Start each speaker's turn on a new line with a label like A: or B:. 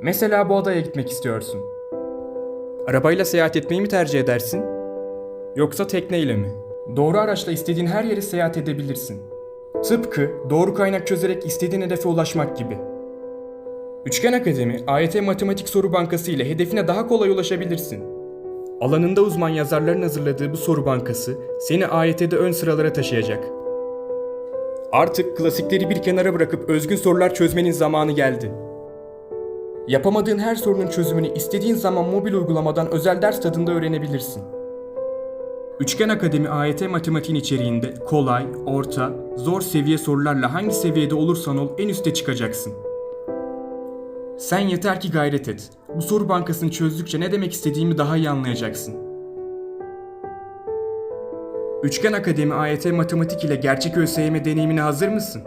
A: Mesela bu adaya gitmek istiyorsun. Arabayla seyahat etmeyi mi tercih edersin? Yoksa tekneyle mi? Doğru araçla istediğin her yere seyahat edebilirsin. Tıpkı doğru kaynak çözerek istediğin hedefe ulaşmak gibi. Üçgen Akademi, AYT Matematik Soru Bankası ile hedefine daha kolay ulaşabilirsin. Alanında uzman yazarların hazırladığı bu soru bankası seni AYT'de ön sıralara taşıyacak. Artık klasikleri bir kenara bırakıp özgün sorular çözmenin zamanı geldi. Yapamadığın her sorunun çözümünü istediğin zaman mobil uygulamadan özel ders tadında öğrenebilirsin. Üçgen Akademi AYT matematiğin içeriğinde kolay, orta, zor seviye sorularla hangi seviyede olursan ol en üste çıkacaksın. Sen yeter ki gayret et. Bu soru bankasını çözdükçe ne demek istediğimi daha iyi anlayacaksın. Üçgen Akademi AYT Matematik ile gerçek ÖSYM deneyimine hazır mısın?